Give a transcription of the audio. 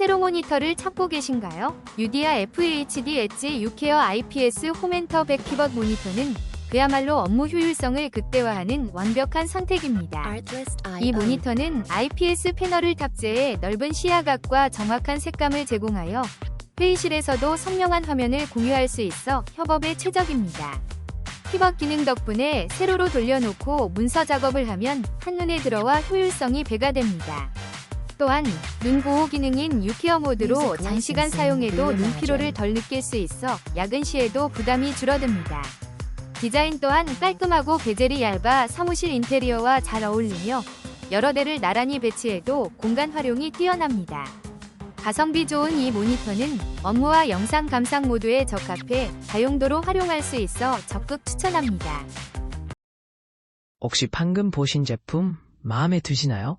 세로 모니터를 찾고 계신가요? 유디아 FHD 엣지 6케어 IPS 홈엔터 백 키보드 모니터는 그야말로 업무 효율성을 극대화하는 완벽한 선택입니다. 이 모니터는 IPS 패널을 탑재해 넓은 시야각과 정확한 색감을 제공하여 회의실에서도 선명한 화면을 공유할 수 있어 협업에 최적입니다. 키보드 기능 덕분에 세로로 돌려놓고 문서 작업을 하면 한눈에 들어와 효율성이 배가 됩니다. 또한 눈 보호 기능인 6케어 모드로 장시간 사용해도 눈 피로를 덜 느낄 수 있어 야근 시에도 부담이 줄어듭니다. 디자인 또한 깔끔하고 베젤이 얇아 사무실 인테리어와 잘 어울리며 여러 대를 나란히 배치해도 공간 활용이 뛰어납니다. 가성비 좋은 이 모니터는 업무와 영상 감상 모두에 적합해 다용도로 활용할 수 있어 적극 추천합니다. 혹시 방금 보신 제품 마음에 드시나요?